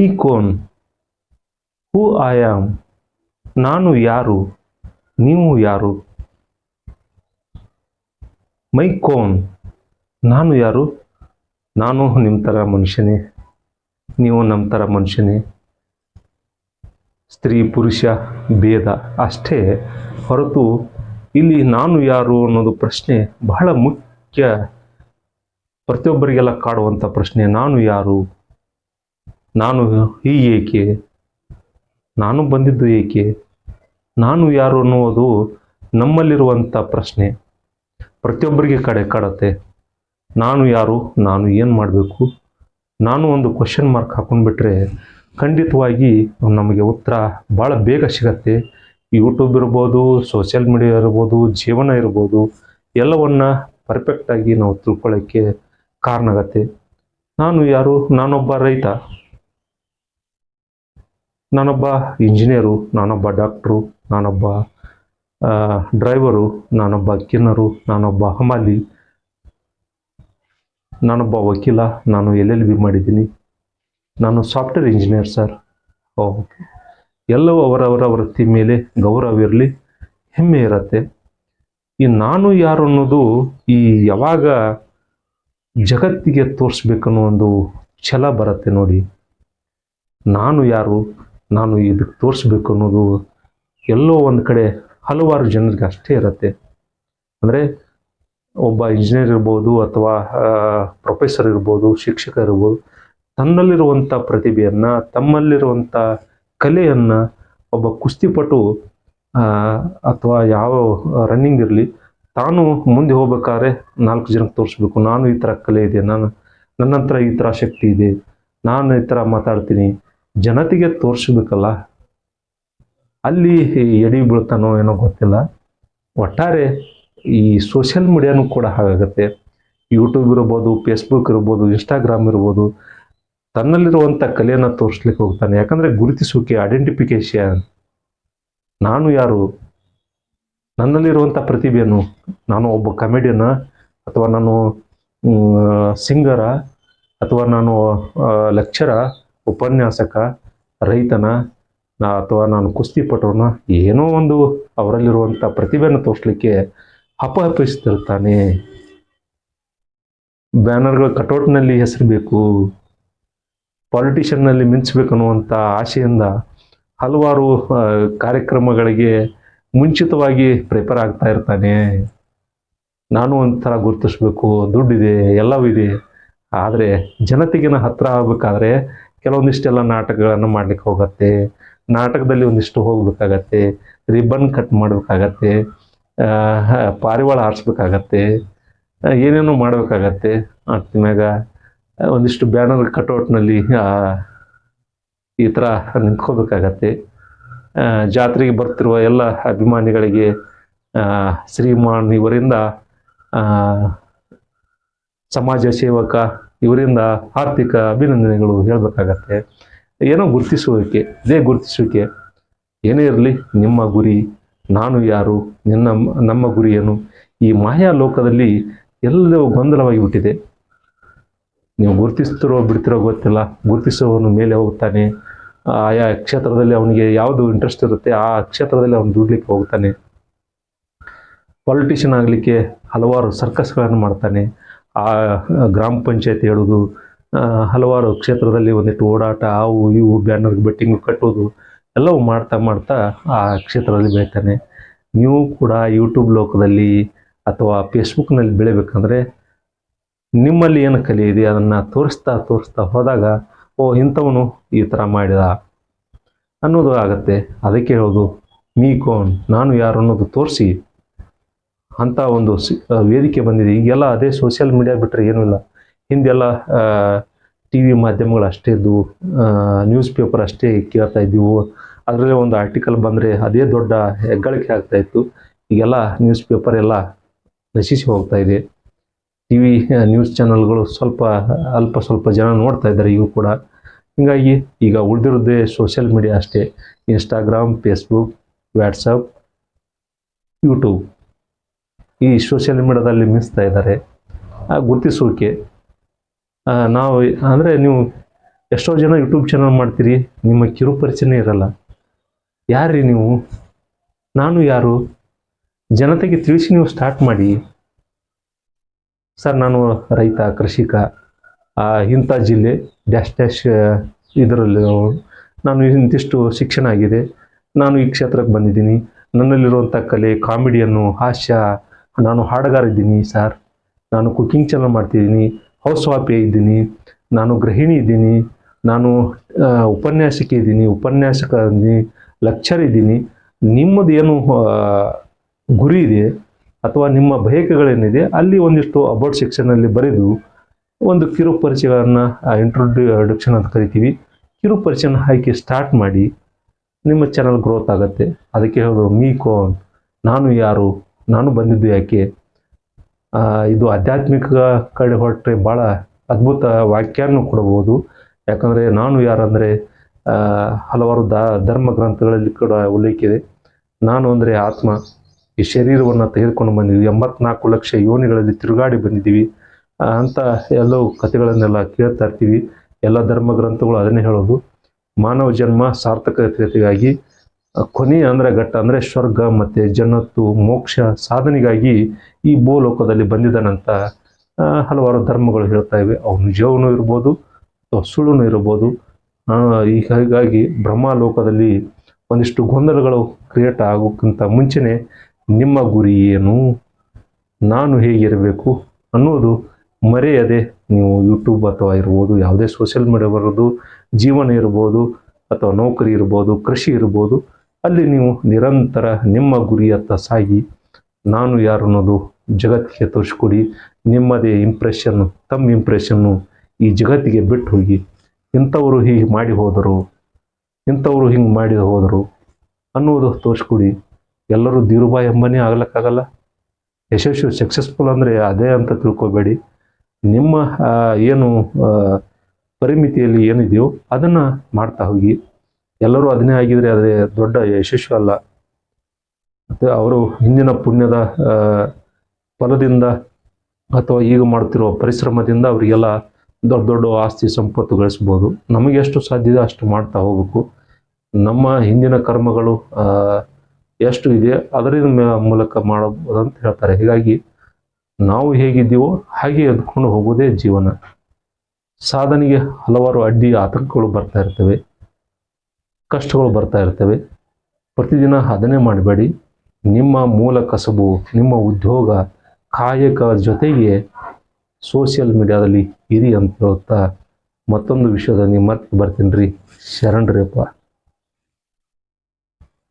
ಈ cone who I am. ನಾನು ಯಾರು? ನೀವು ಯಾರು? ಮೈ ಕೋನ್ ನಾನು ಯಾರು? ನಾನು ನಿಮ್ಮ ಥರ ಮನುಷ್ಯನೇ. ನೀವು ನಮ್ಮ ಥರ ಮನುಷ್ಯನೇ. ಸ್ತ್ರೀ, ಪುರುಷ, ಭೇದ ಅಷ್ಟೇ. ಹೊರತು ಇಲ್ಲಿ ನಾನು ಯಾರು ಅನ್ನೋದು ಪ್ರಶ್ನೆ ಬಹಳ ಮುಖ್ಯ. ಪ್ರತಿಯೊಬ್ಬರಿಗೆಲ್ಲ ಕಾಡುವಂಥ ಪ್ರಶ್ನೆ, ನಾನು ಯಾರು? ನಾನು ಈ ಏಕೆ? ನಾನು ಬಂದಿದ್ದು ಏಕೆ? ನಾನು ಯಾರು ಅನ್ನುವುದು ನಮ್ಮಲ್ಲಿರುವಂಥ ಪ್ರಶ್ನೆ. ಪ್ರತಿಯೊಬ್ಬರಿಗೆ ಕಡೆ ಕಾಡತ್ತೆ. ನಾನು ಯಾರು? ನಾನು ಏನು ಮಾಡಬೇಕು? ನಾನು ಒಂದು ಕ್ವಶನ್ ಮಾರ್ಕ್ ಹಾಕೊಂಡ್ಬಿಟ್ರೆ ಖಂಡಿತವಾಗಿ ನಮಗೆ ಉತ್ತರ ಭಾಳ ಬೇಗ ಸಿಗತ್ತೆ. ಯೂಟ್ಯೂಬ್ ಇರ್ಬೋದು ಸೋಷಿಯಲ್ ಮೀಡಿಯಾ ಇರ್ಬೋದು, ಜೀವನ ಇರ್ಬೋದು, ಎಲ್ಲವನ್ನ ಪರ್ಫೆಕ್ಟಾಗಿ ನಾವು ತಿಳ್ಕೊಳ್ಳೋಕ್ಕೆ ಕಾರಣ ಆಗತ್ತೆ. ನಾನು ಯಾರು? ನಾನೊಬ್ಬ ರೈತ. ನಾನೊಬ್ಬ ಇಂಜಿನಿಯರು, ನಾನೊಬ್ಬ ಡಾಕ್ಟ್ರು, ನಾನೊಬ್ಬ ಡ್ರೈವರು, ನಾನೊಬ್ಬ ಕಿನ್ನರು, ನಾನೊಬ್ಬ ಹಮಾಲಿ ನಾನೊಬ್ಬ ವಕೀಲ, ನಾನು ಎಲ್ ಎಲ್ ಬಿ ಮಾಡಿದ್ದೀನಿ. ನಾನು ಸಾಫ್ಟ್ವೇರ್ ಇಂಜಿನಿಯರ್ ಸರ್. ಓಕೆ ಎಲ್ಲವೂ ಅವರವರ ವೃತ್ತಿ ಮೇಲೆ ಗೌರವ ಇರಲಿ, ಹೆಮ್ಮೆ ಇರತ್ತೆ. ಈ ನಾನು ಯಾರು ಅನ್ನೋದು ಈ ಯಾವಾಗ ಜಗತ್ತಿಗೆ ತೋರಿಸ್ಬೇಕನ್ನೋ ಒಂದು ಛಲ ಬರುತ್ತೆ ನೋಡಿ. ನಾನು ಯಾರು? ನಾನು ಇದಕ್ಕೆ ತೋರಿಸ್ಬೇಕು ಅನ್ನೋದು ಎಲ್ಲೋ ಒಂದು ಕಡೆ ಹಲವಾರು ಜನರಿಗೆ ಅಷ್ಟೇ ಇರುತ್ತೆ. ಅಂದರೆ ಒಬ್ಬ ಇಂಜಿನಿಯರ್ ಇರ್ಬೋದು ಅಥವಾ ಪ್ರೊಫೆಸರ್ ಇರ್ಬೋದು, ಶಿಕ್ಷಕ ಇರ್ಬೋದು ತನ್ನಲ್ಲಿರುವಂಥ ಪ್ರತಿಭೆಯನ್ನು ತಮ್ಮಲ್ಲಿರುವಂಥ ಕಲೆಯನ್ನು ಒಬ್ಬ ಕುಸ್ತಿಪಟು ಅಥವಾ ಯಾವ ರನ್ನಿಂಗ್ ಇರಲಿ, ತಾನು ಮುಂದೆ ಹೋಗ್ಬೇಕಾದ್ರೆ ನಾಲ್ಕು ಜನಕ್ಕೆ ತೋರಿಸ್ಬೇಕು. ನಾನು ಈ ಥರ ಕಲೆ ಇದೆ, ನಾನು ನನ್ನ ಹತ್ರ ಈ ಥರ ಶಕ್ತಿ ಇದೆ, ನಾನು ಈ ಥರ ಮಾತಾಡ್ತೀನಿ ಜನತೆಗೆ ತೋರಿಸ್ಬೇಕಲ್ಲ? ಅಲ್ಲಿ ಎಡಿ ಬೀಳ್ತಾನೋ ಏನೋ ಗೊತ್ತಿಲ್ಲ. ಒಟ್ಟಾರೆ ಈ ಸೋಷಿಯಲ್ ಮೀಡಿಯಾನೂ ಕೂಡ ಹಾಗಾಗತ್ತೆ. ಯೂಟ್ಯೂಬ್ ಇರ್ಬೋದು ಫೇಸ್ಬುಕ್ ಇರ್ಬೋದು ಇನ್ಸ್ಟಾಗ್ರಾಮ್ ಇರ್ಬೋದು ತನ್ನಲ್ಲಿರುವಂಥ ಕಲೆಯನ್ನು ತೋರಿಸ್ಲಿಕ್ಕೆ ಹೋಗ್ತಾನೆ. ಯಾಕಂದರೆ ಗುರುತಿಸುವಿಕೆ ಐಡೆಂಟಿಫಿಕೇಶನ್ ನಾನು ಯಾರು? ನನ್ನಲ್ಲಿರುವಂಥ ಪ್ರತಿಭೆಯನ್ನು ನಾನು ಒಬ್ಬ ಕಮೆಡಿಯನ್ನ ಅಥವಾ ನಾನು ಸಿಂಗರ ಅಥವಾ ನಾನು ಲೆಕ್ಚರ ಉಪನ್ಯಾಸಕ, ರೈತನ ಅಥವಾ ನಾನು ಕುಸ್ತಿಪಟುವನ್ನ ಏನೋ ಒಂದು ಅವರಲ್ಲಿರುವಂಥ ಪ್ರತಿಭೆಯನ್ನು ತೋರಿಸ್ಲಿಕ್ಕೆ ಹಪಹಪಿಸ್ತಿರ್ತಾನೆ ಬ್ಯಾನರ್ಗಳ ಕಟೌಟ್ನಲ್ಲಿ ಹೆಸರು ಬೇಕು ಮಿಂಚಬೇಕು ಅನ್ನುವಂಥ ಆಶೆಯಿಂದ ಹಲವಾರು ಕಾರ್ಯಕ್ರಮಗಳಿಗೆ ಮುಂಚಿತವಾಗಿ ಪ್ರಿಪೇರ್ ಆಗ್ತಾ ಇರ್ತಾನೆ. ನಾನು ಒಂಥರ ಗುರುತಿಸ್ಬೇಕು, ದುಡ್ಡಿದೆ, ಎಲ್ಲವೂ ಇದೆ. ಆದರೆ ಜನತೆಗಿನ ಹತ್ತಿರ ಆಗಬೇಕಾದ್ರೆ ಕೆಲವೊಂದಿಷ್ಟೆಲ್ಲ ನಾಟಕಗಳನ್ನು ಮಾಡ್ಲಿಕ್ಕೆ ಹೋಗತ್ತೆ. ನಾಟಕದಲ್ಲಿ ಒಂದಿಷ್ಟು ಹೋಗ್ಬೇಕಾಗತ್ತೆ. ರಿಬ್ಬನ್ ಕಟ್ ಮಾಡಬೇಕಾಗತ್ತೆ. ಪಾರಿವಾಳ ಆರಿಸ್ಬೇಕಾಗತ್ತೆ ಏನೇನೋ ಮಾಡಬೇಕಾಗತ್ತೆ. ಮ್ಯಾಗ ಒಂದಿಷ್ಟು ಬ್ಯಾನರ್ ಕಟೌಟ್ನಲ್ಲಿ ಈ ಥರ ನಿಂತ್ಕೋಬೇಕಾಗತ್ತೆ. ಜಾತ್ರೆಗೆ ಬರ್ತಿರುವ ಎಲ್ಲ ಅಭಿಮಾನಿಗಳಿಗೆ ಶ್ರೀಮಾನ್ ಇವರಿಂದ ಸಮಾಜ ಸೇವಕ ಇವರಿಂದ ಆರ್ಥಿಕ ಅಭಿನಂದನೆಗಳು ಹೇಳಬೇಕಾಗತ್ತೆ. ಏನೋ ಗುರುತಿಸುವಿಕೆ, ಇದೇ ಗುರುತಿಸುವಿಕೆ. ಏನೇ ಇರಲಿ, ನಿಮ್ಮ ಗುರಿ, ನಾನು ಯಾರು, ನಿನ್ನ, ನಮ್ಮ ಗುರಿ ಏನು? ಈ ಮಾಯಾ ಲೋಕದಲ್ಲಿ ಎಲ್ಲವೂ ಗೊಂದಲವಾಗಿ ಬಿಟ್ಟಿದೆ ನೀವು ಗುರುತಿಸ್ತಿರೋ, ಬಿಡ್ತಿರೋ ಗೊತ್ತಿಲ್ಲ. ಗುರುತಿಸುವವನು ಮೇಲೆ ಹೋಗ್ತಾನೆ. ಆಯಾ ಕ್ಷೇತ್ರದಲ್ಲಿ ಅವನಿಗೆ ಯಾವುದು ಇಂಟ್ರೆಸ್ಟ್ ಇರುತ್ತೆ, ಆ ಕ್ಷೇತ್ರದಲ್ಲಿ ಅವನು ದುಡ್ಲಿಕ್ಕೆ ಹೋಗ್ತಾನೆ. ಪಾಲಿಟಿಷಿಯನ್ ಆಗಲಿಕ್ಕೆ ಹಲವಾರು ಸರ್ಕಸ್ಗಳನ್ನು ಮಾಡ್ತಾನೆ. ಆ ಗ್ರಾಮ ಪಂಚಾಯತ್ ಹೇಳೋದು ಹಲವಾರು ಕ್ಷೇತ್ರದಲ್ಲಿ ಒಂದಿಷ್ಟು ಓಡಾಟ ಅವು ಇವು ಬ್ಯಾನರ್ ಬೆಟ್ಟಿಂಗ್ ಕಟ್ಟೋದು, ಎಲ್ಲವೂ ಮಾಡ್ತಾ ಮಾಡ್ತಾ ಆ ಕ್ಷೇತ್ರದಲ್ಲಿ ಬೆಳಿತಾನೆ. ನೀವು ಕೂಡ ಯೂಟ್ಯೂಬ್ ಲೋಕದಲ್ಲಿ ಅಥವಾ ಫೇಸ್ಬುಕ್ನಲ್ಲಿ ಬೆಳಿಬೇಕಂದ್ರೆ ನಿಮ್ಮಲ್ಲಿ ಏನು ಕಲೆ ಇದೆ ಅದನ್ನು ತೋರಿಸ್ತಾ ತೋರಿಸ್ತಾ ಹೋದಾಗ, ಓ, ಇಂಥವನು ಈ ಥರ ಮಾಡಿದ ಅನ್ನೋದು ಆಗುತ್ತೆ. ಅದಕ್ಕೆ ಹೇಳೋದು, ಮೀ ಕೋನ್, ನಾನು ಯಾರು ಅನ್ನೋದು ತೋರಿಸಿ ಅಂಥ ಒಂದು ವೇದಿಕೆ ಬಂದಿದೆ. ಈಗೆಲ್ಲ ಅದೇ ಸೋಷಿಯಲ್ ಮೀಡಿಯಾ ಬಿಟ್ಟರೆ ಏನೂ ಇಲ್ಲ. ಹಿಂದೆಲ್ಲ ಟಿ ವಿ ಮಾಧ್ಯಮಗಳು ಅಷ್ಟೇ ಇದ್ದವು ನ್ಯೂಸ್ ಪೇಪರ್ ಅಷ್ಟೇ ಕೇಳ್ತಾ ಇದ್ದೀವು ಅದರಲ್ಲೇ ಒಂದು ಆರ್ಟಿಕಲ್ ಬಂದರೆ ಅದೇ ದೊಡ್ಡ ಹೆಗ್ಗಳಿಕೆ ಆಗ್ತಾ ಇತ್ತು. ಈಗೆಲ್ಲ ನ್ಯೂಸ್ ಪೇಪರ್ ಎಲ್ಲ ನಶಿಸಿ ಹೋಗ್ತಾ ಇದೆ. ಟಿ ವಿ ನ್ಯೂಸ್ ಚಾನಲ್ಗಳು ಸ್ವಲ್ಪ, ಅಲ್ಪ ಸ್ವಲ್ಪ ಜನ ನೋಡ್ತಾ ಇದ್ದಾರೆ ಇವು ಕೂಡ. ಹೀಗಾಗಿ ಈಗ ಉಳಿದಿರೋದೇ ಸೋಷಿಯಲ್ ಮೀಡಿಯಾ ಅಷ್ಟೇ. ಇನ್ಸ್ಟಾಗ್ರಾಮ್ ಫೇಸ್ಬುಕ್ ವ್ಯಾಟ್ಸಪ್ ಯೂಟ್ಯೂಬ್ ಈ ಸೋಷಿಯಲ್ ಮೀಡಿಯಾದಲ್ಲಿ ಮಿಂಚ್ತಾ ಇದ್ದಾರೆ. ಆ ಗುರುತಿಸುವಿಕೆ ನಾವು ಅಂದರೆ ನೀವು ಎಷ್ಟೋ ಜನ ಯೂಟ್ಯೂಬ್ ಚಾನಲ್ ಮಾಡ್ತೀರಿ, ನಿಮ್ಮ ಕಿರು ಪರಿಚಯನೇ ಇರಲ್ಲ. ಯಾರ್ರಿ ನೀವು? ನಾನು ಯಾರು? ಜನತೆಗೆ ತಿಳಿಸಿ ನೀವು ಸ್ಟಾರ್ಟ್ ಮಾಡಿ. ಸರ್, ನಾನು ರೈತ, ಕೃಷಿಕ ಇಂಥ ಜಿಲ್ಲೆ ಡ್ಯಾಶ್ ಡ್ಯಾಶ್ ಇದರಲ್ಲಿ ನಾನು ಇಂತಿಷ್ಟು ಶಿಕ್ಷಣ ಆಗಿದೆ. ನಾನು ಈ ಕ್ಷೇತ್ರಕ್ಕೆ ಬಂದಿದ್ದೀನಿ. ನನ್ನಲ್ಲಿರುವಂಥ ಕಲೆ, ಕಾಮಿಡಿಯನ್ನು, ಹಾಸ್ಯ ನಾನು ಹಾಡುಗಾರ ಇದ್ದೀನಿ ಸರ್ ನಾನು ಕುಕಿಂಗ್ ಚಾನಲ್ ಮಾಡ್ತಿದ್ದೀನಿ ಹೌಸ್ ವಾಪಿ ಇದ್ದೀನಿ. ನಾನು ಗೃಹಿಣಿ ಇದ್ದೀನಿ. ನಾನು ಉಪನ್ಯಾಸಕಿ ಇದ್ದೀನಿ ಉಪನ್ಯಾಸಕ ಇದ್ದೀನಿ ಲೆಕ್ಚರ್ ಇದ್ದೀನಿ. ನಿಮ್ಮದು ಏನು ಗುರಿ ಇದೆ ಅಥವಾ ನಿಮ್ಮ ಬಯಕೆಗಳೇನಿದೆ, ಅಲ್ಲಿ ಒಂದಿಷ್ಟು ಅಬೌಟ್ ಸೆಕ್ಷನಲ್ಲಿ ಬರೆದು ಒಂದು ಕಿರು ಪರಿಚಯಗಳನ್ನು ಇಂಟ್ರೊಡಕ್ಷನ್ ಅಂತ ಕರಿತೀವಿ. ಕಿರು ಪರಿಚಯನ ಹಾಕಿ ಸ್ಟಾರ್ಟ್ ಮಾಡಿ ನಿಮ್ಮ ಚಾನಲ್ ಗ್ರೋತ್ ಆಗುತ್ತೆ. ಅದಕ್ಕೆ ಹೇಳೋದು, ಮೀ ಕೋನ್, ನಾನು ಯಾರು? ನಾನು ಬಂದಿದ್ದು ಯಾಕೆ? ಇದು ಆಧ್ಯಾತ್ಮಿಕ ಕಡೆ ಹೊರಟ್ರೆ ಭಾಳ ಅದ್ಭುತ ವಾಕ್ಯನೂ ಕೊಡಬಹುದು ಯಾಕಂದರೆ ನಾನು ಯಾರಂದರೆ ಹಲವಾರು ದ, ಧರ್ಮ ಗ್ರಂಥಗಳಲ್ಲಿ ಕೂಡ ಉಲ್ಲೇಖಿದೆ ನಾನು ಅಂದರೆ ಆತ್ಮ. ಈ ಶರೀರವನ್ನು ತೆಗೆದುಕೊಂಡು ಬಂದಿದ್ದೀವಿ. ಎಂಬತ್ನಾಲ್ಕು ಲಕ್ಷ ಯೋನಿಗಳಲ್ಲಿ ತಿರುಗಾಡಿ ಬಂದಿದ್ದೀವಿ. ಅಂತ ಎಲ್ಲವೂ ಕಥೆಗಳನ್ನೆಲ್ಲ ಕೇಳ್ತಾ ಇರ್ತೀವಿ. ಎಲ್ಲ ಧರ್ಮ ಗ್ರಂಥಗಳು ಅದನ್ನೇ ಹೇಳೋದು. ಮಾನವ ಜನ್ಮ ಸಾರ್ಥಕತೆಗಾಗಿ ಕೊನೆ ಅಂದರೆ ಘಟ್ಟ ಅಂದರೆ ಸ್ವರ್ಗ ಮತ್ತು ಜನ್ನತ್ತು ಮೋಕ್ಷ ಸಾಧನೆಗಾಗಿ ಈ ಭೂಲೋಕದಲ್ಲಿ ಬಂದಿದ್ದಾನಂತ ಹಲವಾರು ಧರ್ಮಗಳು ಹೇಳ್ತಾ ಇವೆ. ಅವನು ನಿಜವೂ ಇರ್ಬೋದು, ಅಥವಾ ಸುಳ್ಳು ಇರ್ಬೋದು. ಹೀಗಾಗಿ ಬ್ರಹ್ಮ ಹೀಗಾಗಿ ಬ್ರಹ್ಮಲೋಕದಲ್ಲಿ ಒಂದಿಷ್ಟು ಗೊಂದಲಗಳು ಕ್ರಿಯೇಟ್ ಆಗೋಕ್ಕಿಂತ ಮುಂಚೆನೇ ನಿಮ್ಮ ಗುರಿ ಏನು? ನಾನು ಹೇಗಿರಬೇಕು ಅನ್ನೋದು ಮರೆಯದೆ ನೀವು ಯೂಟ್ಯೂಬ್ ಅಥವಾ ಇರ್ಬೋದು, ಯಾವುದೇ ಸೋಷಿಯಲ್ ಮೀಡಿಯಾ ಬರೋದು, ಜೀವನ ಇರ್ಬೋದು, ಅಥವಾ ನೌಕರಿ ಇರ್ಬೋದು, ಕೃಷಿ ಇರ್ಬೋದು ಅಲ್ಲಿ ನೀವು ನಿರಂತರ ನಿಮ್ಮ ಗುರಿಯತ್ತ ಸಾಗಿ, ನಾನು ಯಾರು ಅನ್ನೋದು ಜಗತ್ತಿಗೆ ತೋರಿಸ್ಕೊಡಿ, ನಿಮ್ಮದೇ ಇಂಪ್ರೆಷನ್ನು ತಮ್ಮ ಇಂಪ್ರೆಷನ್ನು ಈ ಜಗತ್ತಿಗೆ ಬಿಟ್ಟು ಹೋಗಿ. ಇಂಥವರು ಹೀಗೆ ಮಾಡಿ ಹೋದರು, ಇಂಥವರು ಹಿಂಗೆ ಮಾಡಿ ಹೋದರು ಅನ್ನೋದು ತೋರಿಸ್ಕೊಡಿ. ಎಲ್ಲರೂ ಧೀರುಬಾಯಿ ಎಂಬನೇ ಆಗ್ಲಿಕ್ಕಾಗಲ್ಲ. ಯಶಸ್ವಿ ಸಕ್ಸಸ್ಫುಲ್ ಅಂದರೆ ಅದೇ ಅಂತ ತಿಳ್ಕೊಬೇಡಿ. ನಿಮ್ಮ ಏನು ಪರಿಮಿತಿಯಲ್ಲಿ ಏನಿದೆಯೋ ಅದನ್ನು ಮಾಡ್ತಾ ಹೋಗಿ. ಎಲ್ಲರೂ ಅದನ್ನೇ ಆಗಿದ್ರೆ ಅದೇ ದೊಡ್ಡ ಯಶಸ್ವಿ ಅಲ್ಲ. ಮತ್ತು ಅವರು ಹಿಂದಿನ ಪುಣ್ಯದ ಫಲದಿಂದ ಅಥವಾ ಈಗ ಮಾಡ್ತಿರೋ ಪರಿಶ್ರಮದಿಂದ ಅವರಿಗೆಲ್ಲ ದೊಡ್ಡ ದೊಡ್ಡ ಆಸ್ತಿ ಸಂಪತ್ತು ಗಳಿಸ್ಬೋದು ನಮಗೆ ಎಷ್ಟು ಸಾಧ್ಯ ಅಷ್ಟು ಮಾಡ್ತಾ ಹೋಗಬೇಕು. ನಮ್ಮ ಹಿಂದಿನ ಕರ್ಮಗಳು ಎಷ್ಟು ಇದೆ ಅದರಿಂದ ಮೂಲಕ ಮಾಡಬಹುದು ಅಂತ ಹೇಳ್ತಾರೆ. ಹೀಗಾಗಿ ನಾವು ಹೇಗಿದ್ದೀವೋ ಹಾಗೆ ಎದ್ಕೊಂಡು ಹೋಗೋದೇ ಜೀವನ. ಸಾಧನೆಗೆ ಹಲವಾರು ಅಡ್ಡಿ ಆತಂಕಗಳು ಬರ್ತಾ ಇರ್ತವೆ. ಕಷ್ಟಗಳು ಬರ್ತಾ ಇರ್ತವೆ. ಪ್ರತಿದಿನ ಅದನ್ನೇ ಮಾಡಬೇಡಿ. ನಿಮ್ಮ ಮೂಲ ಕಸಬು, ನಿಮ್ಮ ಉದ್ಯೋಗ ಕಾಯಕ ಜೊತೆಗೆ ಸೋಷಿಯಲ್ ಮೀಡಿಯಾದಲ್ಲಿ ಇರಿ ಅಂತ ಹೇಳುತ್ತಾ ಮತ್ತೊಂದು ವಿಷಯದಲ್ಲಿ ಮತ್ತೆ ಬರ್ತೀನಿ ರೀ. ಶರಣ್ರಿಯಪ್ಪ